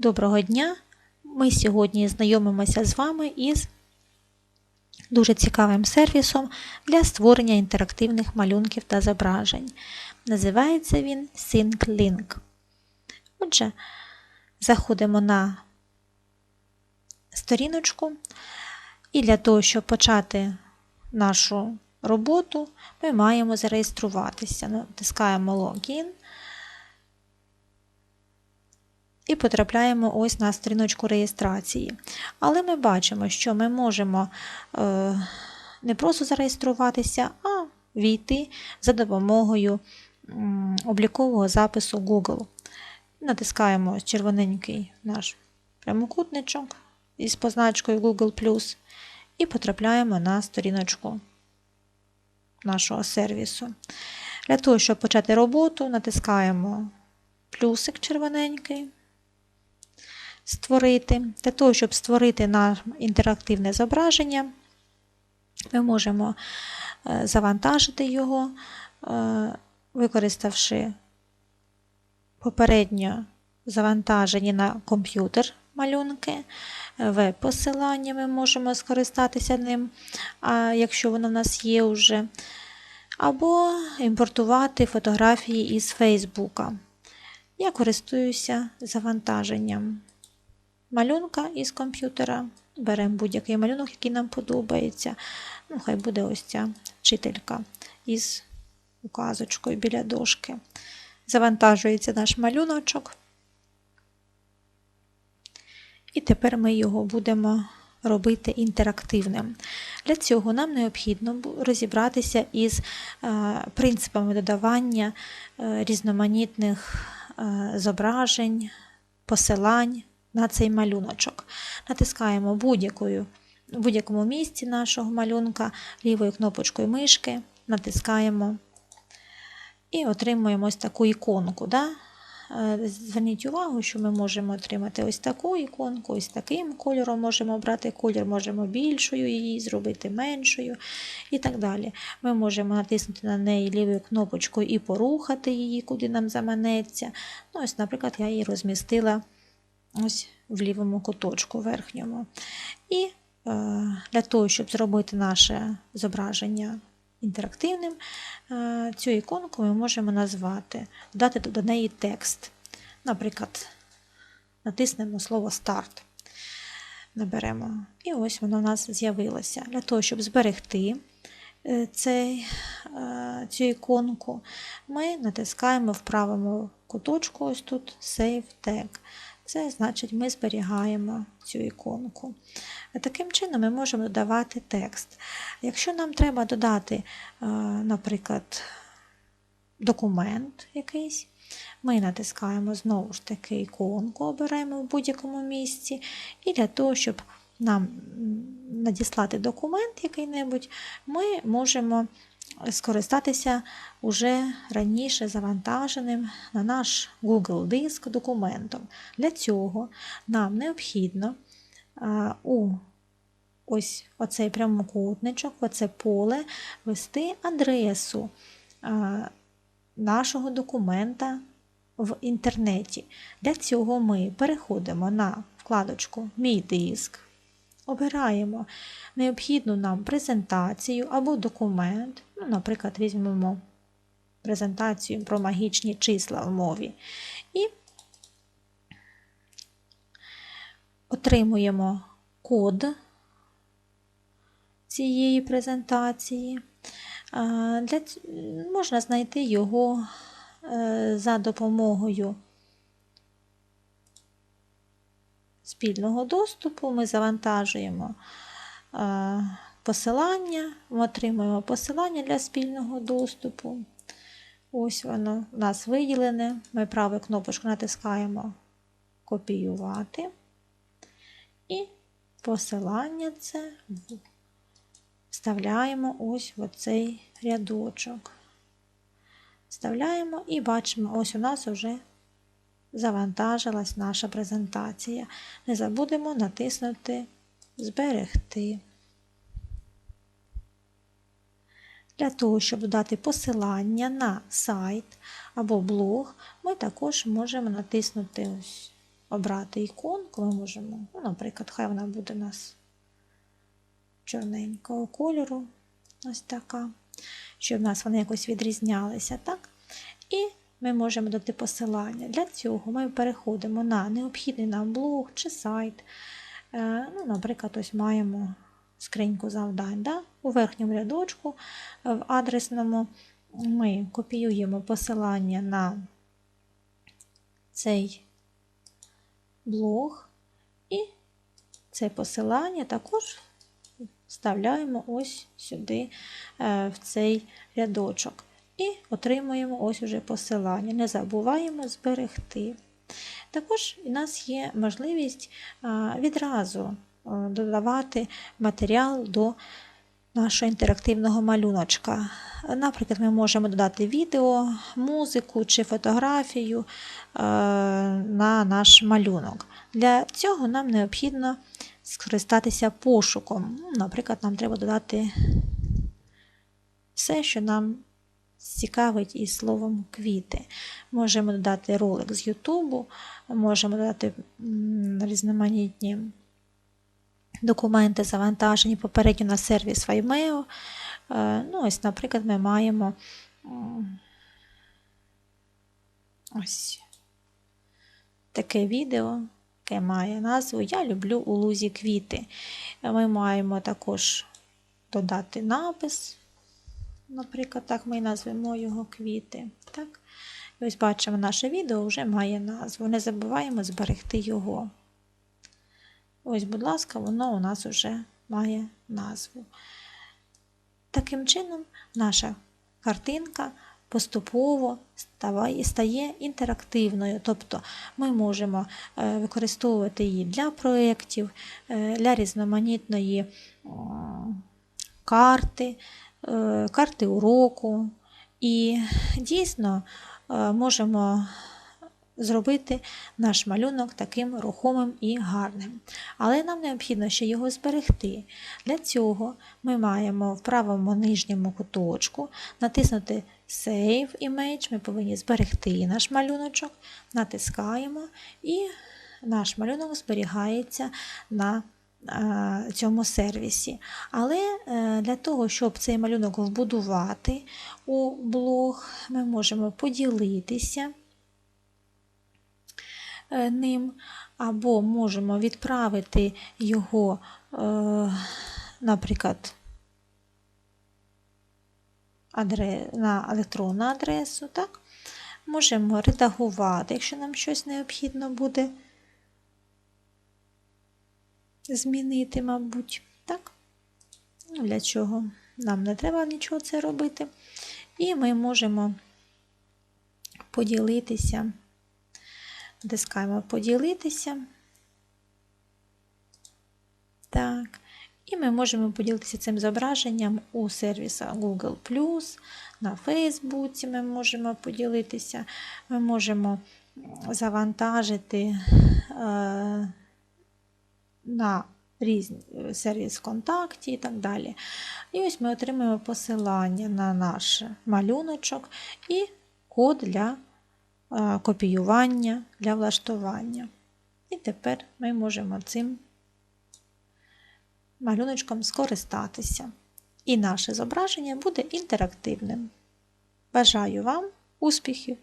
Доброго дня! Ми сьогодні знайомимося з вами із дуже цікавим сервісом для створення інтерактивних малюнків та зображень. Називається він SyncLink. Отже, заходимо на сторіночку, і для того, щоб почати нашу роботу, ми маємо зареєструватися. Натискаємо Login і потрапляємо ось на сторіночку реєстрації. Але ми бачимо, що ми можемо е, не просто зареєструватися, а війти за допомогою облікового запису Google. Натискаємо червоненький наш прямокутничок із позначкою Google і потрапляємо на сторіночку нашого сервісу. Для того, щоб почати роботу, натискаємо плюсик червоненький створити. Для того, щоб створити на інтерактивне зображення, ми можемо е, завантажити його, е, використавши попередньо завантажені на комп'ютер малюнки, веб-посилання ми можемо скористатися ним, якщо воно в нас є вже, або імпортувати фотографії із Фейсбука. Я користуюся завантаженням малюнка із комп'ютера. Беремо будь-який малюнок, який нам подобається. Ну, Хай буде ось ця вчителька із указочкою біля дошки. Завантажується наш малюночок. І тепер ми його будемо робити інтерактивним. Для цього нам необхідно розібратися із е, принципами додавання е, різноманітних е, зображень, посилань на цей малюночок. Натискаємо будь-якою в будь-якому місці нашого малюнка лівою кнопочкою мишки, натискаємо і отримуємо ось таку іконку. Да? Е, зверніть увагу, що ми можемо отримати ось таку іконку, ось таким кольором можемо обрати колір, можемо більшою її зробити меншою і так далі. Ми можемо натиснути на неї лівою кнопочкою і порухати її, куди нам заманеться. Ну, ось, Наприклад, я її розмістила ось в лівому куточку верхньому. І е, для того, щоб зробити наше зображення інтерактивним, е, цю іконку ми можемо назвати, дати до неї текст. Наприклад, натиснемо слово старт. Наберемо. І ось воно у нас з'явилося. Для того, щоб зберегти е, цей, цю іконку, ми натискаємо в правому куточку, ось тут Save Tag. Це значить, ми зберігаємо цю іконку. Таким чином ми можемо додавати текст. Якщо нам треба додати, е, наприклад, документ якийсь, ми натискаємо знову ж таки іконку, обираємо в будь-якому місці, і для того, щоб нам надіслати документ який-небудь, ми можемо скористатися уже раніше завантаженим на наш Google диск документом. Для цього нам необхідно у ось оцей прямокутничок, оце поле ввести адресу нашого документа в інтернеті. Для цього ми переходимо на вкладочку Мій диск. Обираємо необхідну нам презентацію або документ. Ну, Наприклад, візьмемо презентацію про магічні числа в мові. І отримуємо код цієї презентації. Для... Можна знайти його е, за допомогою спільного доступу, ми завантажуємо посилання, ми отримуємо посилання для спільного доступу. Ось воно у нас виділене. Ми правою кнопочку натискаємо Копіювати. І посилання це вставляємо ось в оцей рядочок. Вставляємо і бачимо, ось у нас вже завантажилась наша презентація. Не забудемо натиснути Зберегти. Для того, щоб додати посилання на сайт або блог, ми також можемо натиснути ось обрати іконку, ми можемо, ну, наприклад, хай вона буде у нас чорненького кольору, ось така, щоб в нас вони якось відрізнялися. так? І ми можемо дати посилання. Для цього ми переходимо на необхідний нам блог чи сайт. Е, ну, Наприклад, ось маємо скриньку завдань. Да? У верхньому рядочку в адресному ми копіюємо посилання на цей блог і це посилання також вставляємо ось сюди е, в цей рядочок. І отримуємо ось уже посилання. Не забуваємо зберегти. Також у нас є можливість відразу додавати матеріал до нашого інтерактивного малюночка. Наприклад, ми можемо додати відео, музику чи фотографію на наш малюнок. Для цього нам необхідно скористатися пошуком. Наприклад, нам треба додати все, що нам цікавить із словом квіти. Можемо додати ролик з Ютубу, можемо додати різноманітні документи, завантажені попередньо на сервіс Vimeo. Е, ну, ось, Наприклад, ми маємо ось таке відео, яке має назву Я люблю у лузі квіти. Ми маємо також додати напис. Наприклад, так ми назвемо його квіти. Так? І ось бачимо, наше відео вже має назву. Не забуваємо зберегти його. Ось, будь ласка, воно у нас вже має назву. Таким чином, наша картинка поступово стає інтерактивною, тобто ми можемо е, використовувати її для проєктів, е, для різноманітної карти, Е, карти уроку, і дійсно можемо зробити наш малюнок таким рухомим і гарним. Але нам необхідно ще його зберегти. Для цього ми маємо в правому нижньому куточку натиснути Save Image, ми повинні зберегти наш малюночок, натискаємо, і наш малюнок зберігається на Е, цьому сервісі. Але е, для того, щоб цей малюнок вбудувати у блог, ми можемо поділитися ним, або можемо відправити його, наприклад, на електронну адресу. Так? Можемо редагувати, якщо нам щось необхідно буде змінити, мабуть. Так? Ну, для чого? Нам не треба нічого це робити. І ми можемо поділитися, Дискаємо поділитися. Так. І ми можемо поділитися цим зображенням у сервісах Google, на Фейсбуці ми можемо поділитися, ми можемо завантажити. Е на різні е, сервіс ВКонтакті і так далі. І ось ми отримуємо посилання на наш малюночок і код для копіювання, для влаштування. І тепер ми можемо цим малюночком скористатися. І наше зображення буде інтерактивним. Бажаю вам успіхів!